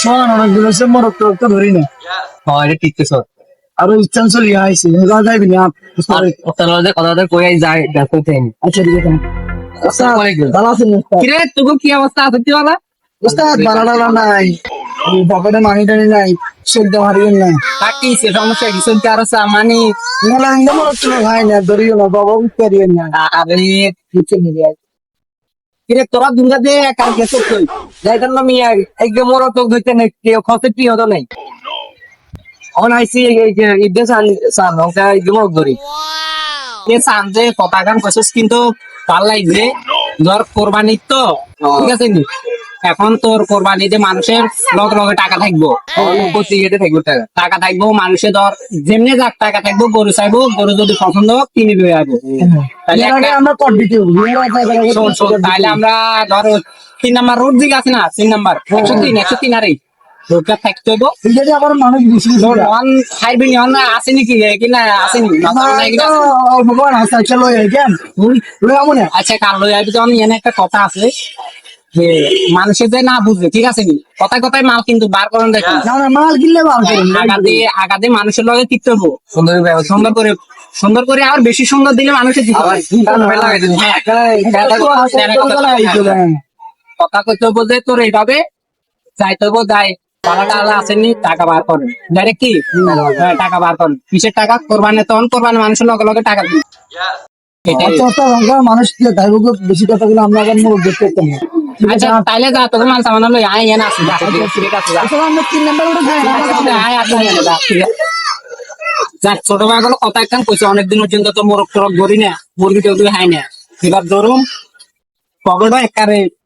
সমান অনেকগুলো সে মরক টরক তো ধরি না হ্যাঁ এটা ঠিক কিছু আর ইচ্ছান চলি আইছে এবার যাইবি না। কথা বাজে কই যায় দেখো তেন আচ্ছা ঠিক আছে। উস্তাদ ওয়ালাইকুম। ভালো আছেন? কিরে তোকে কি অবস্থা? আছে তুই উস্তাদ ভালো নাই। পকেটে মানি টানি নাই চলতে পারিবেন না। কাকি সে সমস্যা কি? শুনতে আর সামানি মেলা ইন্দা মরক টরক হয় না ধরিও না বাবা উঠতে পারিবেন না। আরে নিচে নিয়ে কিরে তোরা দুর্গা দে কাল গেছে কই যাইতাম না মিয়া একদম মোর তো ধরতে নাই কেউ খসে কি হতো নাই। অন আইসি এই যে ইদে সান সান ওটা একদম ধরি। এ সান যে কইছিস কিন্তু ভালো লাগছে। ধর কোরবানি তো ঠিক আছে নি? এখন তোর কোরবানিতে মানুষের লগ লগে টাকা থাকব প্রতি ইয়েতে থাকবে টাকা। টাকা থাকব মানুষের ধর যেমনি যাক টাকা থাকব গরু চাইব গরু যদি পছন্দ হোক কিনে দিয়ে আসব তাহলে আমরা শোন তাহলে আমরা ধরো তিন নাম্বার রোড দিকে আছে না? তিন নাম্বার। একশো তিন একশো তিন আরে। রোডটা থাকতে হইব। যদি আবার মানুষ বেশি বেশি অন খাইবি নি অন আসেনি কি কি না আসেনি আমার ভগবান আছে চলো কেন? লই আমনে আচ্ছা কাল লই আইবি তখন এনে একটা কথা আছে। যে মানুষে যে না বুঝবে ঠিক আছে নি? কথায় কথায় মাল কিন্তু বার করেন দেখুন। না না মাল কিনলে করেন। আগাতে আগাতে মানুষের লগে হব। সুন্দর সুন্দর করে সুন্দর করে আর বেশি সুন্দর দিলে মানুষের দিতে। হ্যাঁ, কথা কইতে হব যে তোর এইভাবে যাইতে হব যাই। টাকা টাকা আসেনি টাকা বার করেন ডাইরেক্ট কি? হ্যাঁ, টাকা বার করেন কিসের টাকা? কোরবানি তখন কোরবানি মানুষের লগে লগে টাকা দিন আচ্ছা আচ্ছা মানুষ বেশি কথা বলে আমরা আবার মুখ দেখতে পারতাম না। আচ্ছা তাইলে যা তোকে সামান লই এনে আসি ছোট ভাই গুলো কথা একখান কইছে অনেকদিন পর্যন্ত তো মোরগ টরক ধরি না মুরগি টরগি খাই না। এবার ধরুম পকেট একারে পিটো মুরগি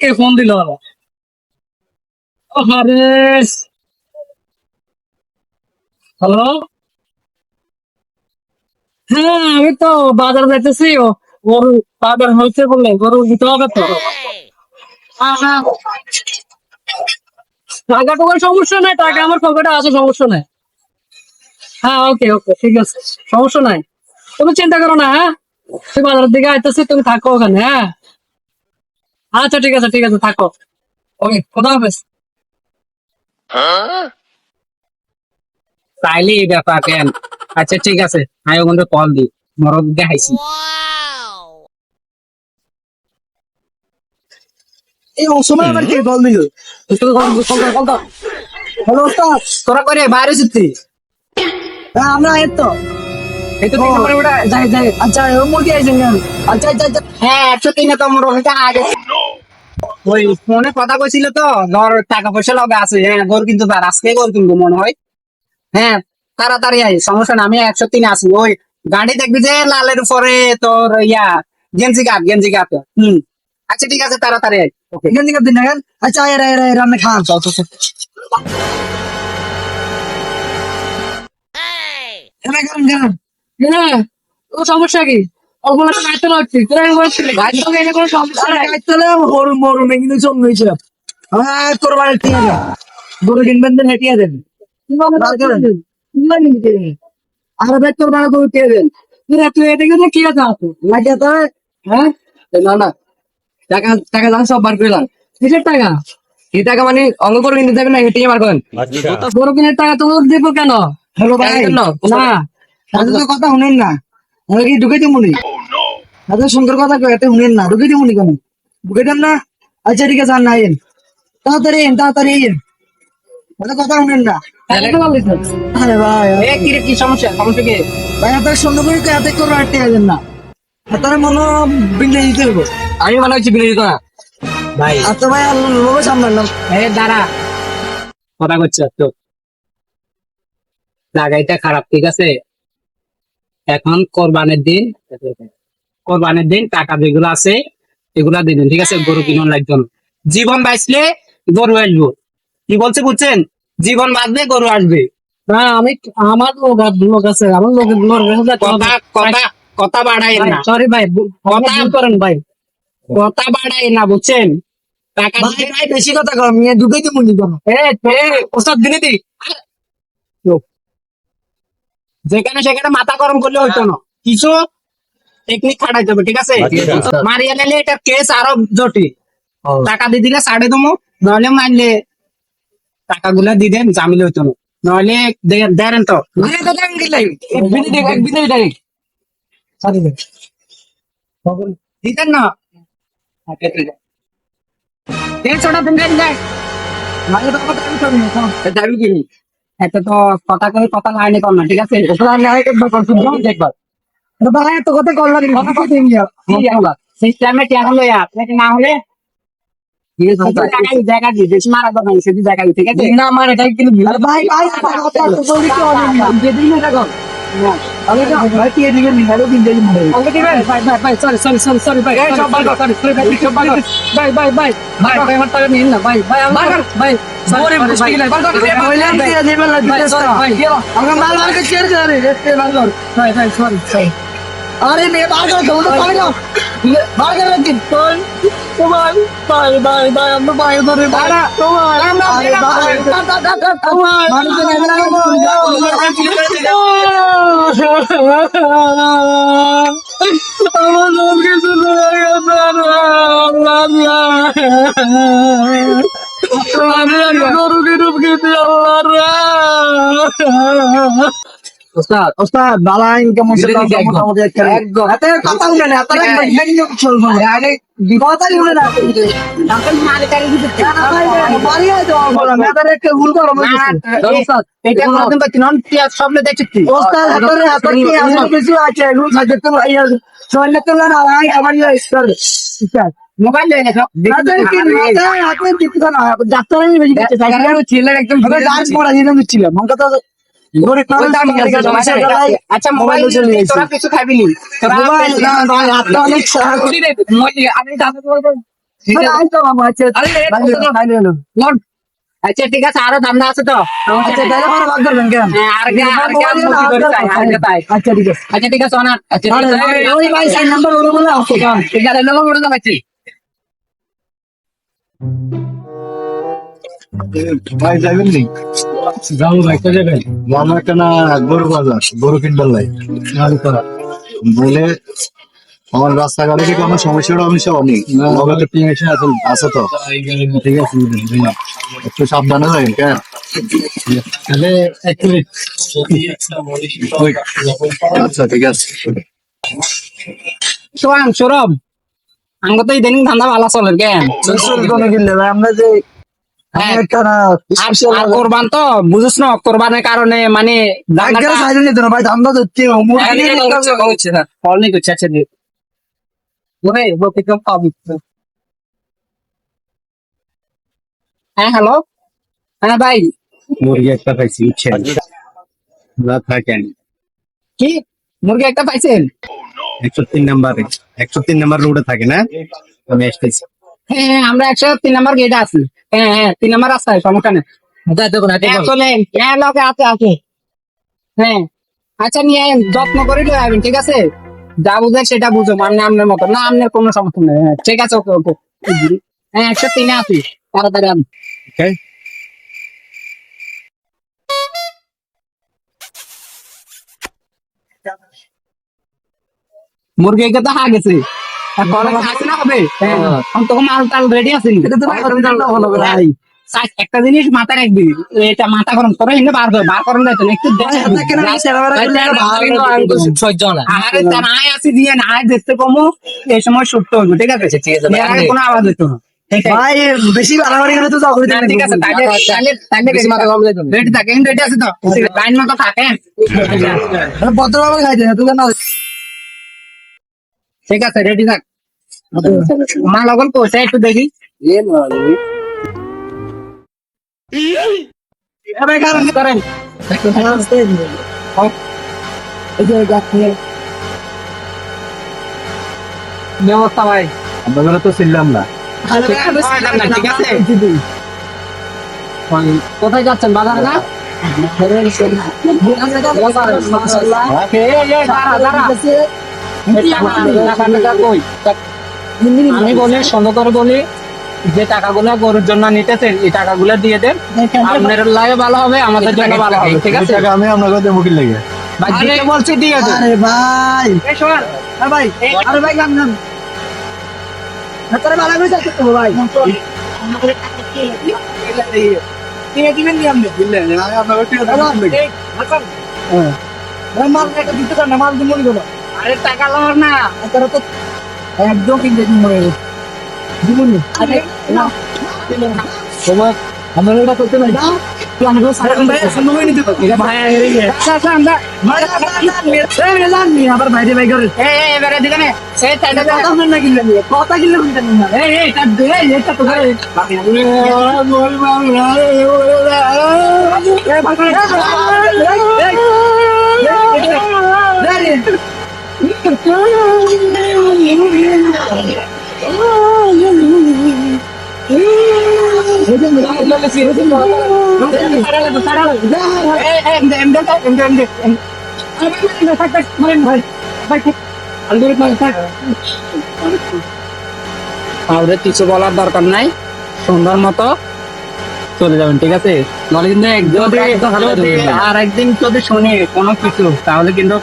কে ফোন দিল হ্যালো হ্যাঁ আমি তো বাজার যাইতেছি গরু বাজার হয়েছে বললে গরু দিতে হবে তো। টাকা তো সমস্যা নাই, টাকা আমার পকেটে আছে, সমস্যা নাই। হ্যাঁ ওকে ওকে ঠিক আছে, সমস্যা নাই। তুমি চিন্তা করো না হ্যাঁ? তুমি বাজারের দিকে আইতেছি, তুমি থাকো ওখানে হ্যাঁ? আচ্ছা ঠিক আছে ঠিক আছে থাকো। ওকে খোদা হাফেজ। তাইলে এই ব্যাপার কেন? আচ্ছা ঠিক আছে আমি ওখানে কল দি। মরদ দেখাইছি। এই অসময় আবার কে কল দিল? হ্যালো ওস্তাদ। তোরা করে বাইরে যেতে হ্যাঁ আমরা এই তো। এই তো তিন ওটা যাই যাই। আচ্ছা ও মুরগি আইছেন আচ্ছা আচ্ছা আচ্ছা হ্যাঁ একশো তিনে তো মোর আগে। ওই ফোনে কথা কইছিল তো ধর টাকা পয়সা লগে আছে। হ্যাঁ গোর কিন্তু তার আজকে গোর মনে হয়। হ্যাঁ তাড়াতাড়ি আই সমস্যা না আমি একশো তিনে আছি। ওই গাড়ি দেখবি যে লালের উপরে তোর ইয়া গেঞ্জি কাপ গেঞ্জি কাপ। হুম। আচ্ছা ঠিক আছে তাড়াতাড়ি আই ওকে। এখান থেকে দিন আচ্ছা আয় আয় আয় রান্না চল চল চল এখানে খান হ্যাঁ ও সমস্যা কি? তোরা এনে কোনো সমস্যা নাই। না কিন্তু জন্ম হ্যাঁ তোর ঠিক আছে গরু কিনবেন দেন হেঁটিয়ে দেন আর দেখ তোর বাড়ি গরু কে দেন তোরা তুই এটা কিন্তু কি আছে? লাগিয়ে তো। হ্যাঁ? না না। টাকা টাকা দাম সব বার করলাম কিসের টাকা? এই টাকা মানে অঙ্গ করে না হেঁটে বার করেন। বড় কিনের টাকা তো দেবো কেন? হ্যালো ভাই। না। তাদের তো কথা শুনেন না। আমি কি ঢুকে দিব তাদের সুন্দর কথা কয় এতে শুনেন না। ঢুকে দিব কেন ঢুকে দেন না? আচ্ছা ঠিক আছে আর না এন তাড়াতাড়ি এন তাড়াতাড়ি এন তাদের কথা শুনেন না। আরে ভাই কি সমস্যা? সমস্যা কি? ভাই এত সুন্দর করে এত করে না। এত মনে বিলে দিতে হবে আমি মনে হচ্ছে বিরোধী না ভাই। ভাই আর লোক সামলাম এ দাঁড়া। কথা করছে তো জায়গাটা খারাপ ঠিক আছে? এখন কোরবানের দিন কোরবানের দিন টাকা যেগুলো আছে এগুলা দিবেন ঠিক আছে? গরু কিনুন লাগবে না। জীবন বাঁচলে গরু আসব। কি বলছে বুঝছেন? জীবন বাঁচবে গরু আসবে। না আমি আমার লোক লোক আছে আমার লোক কথা কথা কথা বাড়াই না। সরি ভাই কথা করেন ভাই। কথা বাড়াই না বুঝছেন? টাকা ভাই বেশি কথা কম নিয়ে ঢুকে দিব নি কেন এ, ওস্তাদ দিনে দি। যেখানে সেখানে মাথা গরম করলে হইতো না। কিছু টেকনিক খাটাইতে হবে ঠিক আছে? মারিয়া নিলে এটার কেস আরও জটিল। টাকা দিয়ে দিলে সাড়ে দমো নইলে মারলে টাকাগুলা দিয়ে দেন জামিল হইতো না। নইলে দেন তো। মানে দিতেন না। মানে করি না দাবি কি? এটা তো কথা করে কথা লাইনে কর না ঠিক আছে? ওটা একবার করছি দেখবার তো ভাই এত কথা করলাম কথা কই দিন সিস্টেমে টাকা লই আপ না হলে জায়গা দিয়ে বেশি মারা দরকার সেটি জায়গা ঠিক আছে? না আমার এটা কিন্তু ভাই ভাই কথা বলি কি মারে না ভাই আরে নে বার কর তো তো পাবে না বার করে দিন তোর তোমার ভাই ভাই ভাই আমরা ভাই ধরে বাড়া তোমার আরে ভাই তোমার মানুষ না আমার লোক কিছু হয়ে গেছে আমি গরুকে ঢুকে দিয়ে ওস্তাদ ওস্তাদ মোটামুটি একদম। এত কথা না এত চলবে আরে না। মোবাইল লয়ে গেছো হাতের কি হাতে হাতে দিতে না? ডাক্তার আমি বেশি দিতে চাই। না ছেলে একদম আমি মন আচ্ছা মোবাইল তোরা কিছু খাবি নি মোবাইল না ভাই হাতটা অনেক খারাপ দাদা আচ্ছা আচ্ছা আচ্ছা ঠিক আছে আরও ধান্দা আছে তো আচ্ছা হ্যাঁ। আচ্ছা ঠিক আছে আচ্ছা ঠিক আছে আচ্ছা ঠিক আছে নাম্বার ভাই যাবেন নি যাব ভাই কোথায় যাবেন আমার একটা না গরু বাজার গরু কিনবার লাই বলে আমার রাস্তাঘাটে কি কোনো সমস্যাটা আমি সব আছে। আছে তো। ঠিক আছে একটু সাবধানে যাবেন কেন তাহলে এক মিনিট। আচ্ছা ঠিক আছে। সোয়াং সৌরভ আমাকে তো ইদানিং ধান্দা ভালো চলে কেন? কিনলে ভাই আমরা যে কোরবান তো বুঝিস না কোরবানের কারণে মানে ভাই ধান্দা ধরতে ফল নেই আচ্ছা হ্যাঁ হ্যালো? হ্যাঁ ভাই। মুরগি একটা পাইছি বুঝছেন? না থাকেন। কি? মুরগি একটা পাইছেন? একশো তিন নাম্বারে। একশো তিন নাম্বার রোডে থাকে না? আমি আসতেছি। হ্যাঁ হ্যাঁ, আমরা একশো তিন নম্বর গেটে আছি। হ্যাঁ হ্যাঁ তিন নম্বর রাস্তায় সমস্যা নেই। হ্যাঁ, হ্যাঁ লোকে আছে আছে। হ্যাঁ। আচ্ছা নিয়ে যত্ন করে নিয়ে আসবেন ঠিক আছে? যা বুঝে সেটা বুঝো মানে আপনার মতো। না আপনার কোনো সমস্যা নেই হ্যাঁ, ঠিক আছে ওকে ওকে। হ্যাঁ একশো তিনে আছি। তাড়াতাড়ি Okay. মুরগি কে তো হা গেছে হবে। হ্যাঁ। এখন তখন মাল টাল রেডি আছে তো হ্যাঁ, একটা জিনিস মাথায় রাখবি এটা মাথা গরম করে এনে বার কর বার করেন যাইতো একটু আরে তার আয় আসি দিয়ে না আয় দেখতে কমো। এই সময় হইব ঠিক আছে? ঠিক আছে কোনো আওয়াজ হইতো না। ঠিক আছে? ভাই বেশি বাড়াবাড়ি করে তো চাকরি ঠিক আছে তাহলে তাহলে তাহলে বেশি মাথা আছে তো? লাইন মতো থাকেন ভদ্রভাবে খাইতে না না ঠিক আছে রেডি থাক। মা লগল পয়সা একটু দেখি করেন ব্যবস্থা ভাই আমরা তো ছিলাম না ঠিক আছে কোথায় যাচ্ছেন বাজার না দাঁড়া। আমি বলি সুন্দর করে বলি যে টাকাগুলো গরুর জন্য নিতেছেন এই টাকাগুলো দিয়ে দেন। আপনার লাগে ভালো হবে আমাদের জন্য ভালো হবে ঠিক আছে? টাকা আমি আপনার কাছে মুখির লেগে? ভাই দিতে বলছি আরে ভাই। আরে ভাই আরে ভাই গান গান। তোরে ভালো করে যাচ্ছে তো ভাই। কিনে দিবেন নি আপনি? আমি আপনার কাছে টাকা মুখির হ্যাঁ। মাল একটা দিতে না মাল দিন আরে টাকা লওয়ার না। তারা তো একদম দিন মনে তোমার আমরা এটা করতে নাই আমি তো সারা ভাই পারি আচ্ছা কথা আমাদের কিছু বলার দরকার নাই। সুন্দর মতো চলে যাবেন ঠিক আছে? নলে কিন্তু আর একদিন যদি শুনি কোনো কিছু তাহলে কিন্তু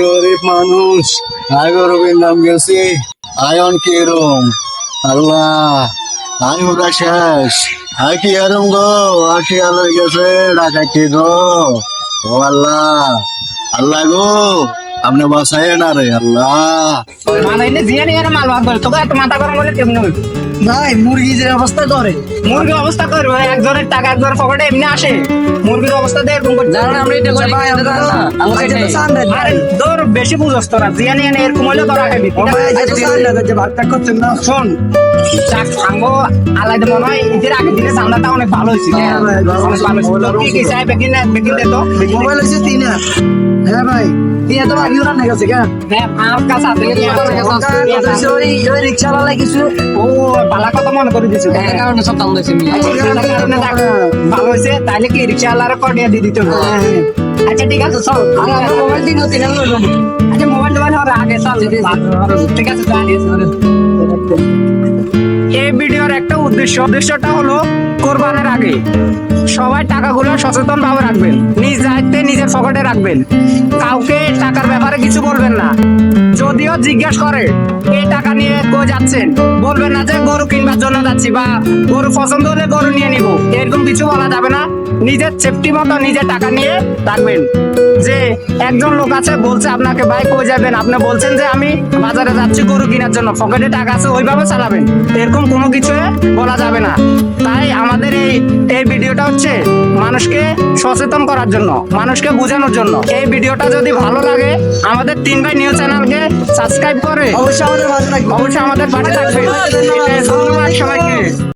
গরিব মানুষ হাই গরিবের নাম গেছি। আয়ন কি রুম আল্লাহ আই ওরা শেষ। আই কি এরম গো? আখি আলো গেছে? ডাকাতি গো? ও আল্লাহ আল্লাহ গো আপনি বাসায় না রে আল্লাহ। মানে জিয়া নিয়ে মাল ভাগ তোকে মাথা গরম করে কেমন হবে ভাই মুরগি যে অবস্থা করে। মুরগির অবস্থা করবে একজনের টাকা একজনের পকেটে এমনি আসে। মুরগির অবস্থা দিয়ে এরকম করছে। জানেন আমরা এটা করি ভাই, আমরা ভাই। আরে তোর বেশি বুঝস তোরা। জিয়া নিয়ে নে, এরকম হইলে তোরা খাবি। ভাই যে চান না যে ভাগটা করছেন না। শোন যাক আঙ্গো আলাদা মনে হয় ঈদের আগের দিনে চান্দাটা অনেক ভালো হয়েছিল হ্যাঁ ভাই, ভালো অনেক ভালো হয়েছিল কি কি চাই বেকিন বেকিন দে তো। মোবাইল হচ্ছে তিন হ্যাঁ ভাই। তিন তো ওরা না গেছে কেন? হ্যাঁ আমার কাছে আছে কি আমার কাছে। ওই ও বালা কথা মনে করে দিছো এই কারণে সব দাম কারণে ভালো হয়েছে তাহলে কি রিক্সাওয়ালার কডিয়া দিয়ে দিতে হবে? আচ্ছা ঠিক আছে চল। মোবাইল দিন তিন হাজার আচ্ছা মোবাইল টোবাইল হবে আগে চল। ঠিক আছে। জানিস এই ভিডিওর একটা উদ্দেশ্য। উদ্দেশ্যটা হলো কোরবানের আগে সবাই টাকাগুলো সচেতন ভাবে রাখবেন। নিজ দায়িত্বে নিজের পকেটে রাখবেন। কাউকে টাকার ব্যাপারে কিছু বলবেন না। যদিও জিজ্ঞেস করে এই টাকা নিয়ে কই যাচ্ছেন? বলবেন না যে গরু কিনবার জন্য যাচ্ছি বা গরু পছন্দ হলে গরু নিয়ে নিব। এরকম কিছু বলা যাবে না। নিজের সেফটি মতো নিজের টাকা নিয়ে রাখবেন। যে একজন লোক আছে বলছে আপনাকে ভাই কই যাবেন? আপনি বলছেন যে আমি বাজারে যাচ্ছি গরু কেনার জন্য পকেটে টাকা আছে ওইভাবে চালাবেন। এরকম কোনো কিছু বলা যাবে না। তাই আমাদের এই এই ভিডিওটা হচ্ছে মানুষকে সচেতন করার জন্য মানুষকে বোঝানোর জন্য। এই ভিডিওটা যদি ভালো লাগে আমাদের তিন ভাই নিউজ চ্যানেলকে সাবস্ক্রাইব করে অবশ্যই আমাদের অবশ্যই আমাদের পাশে থাকবে ধন্যবাদ সবাইকে।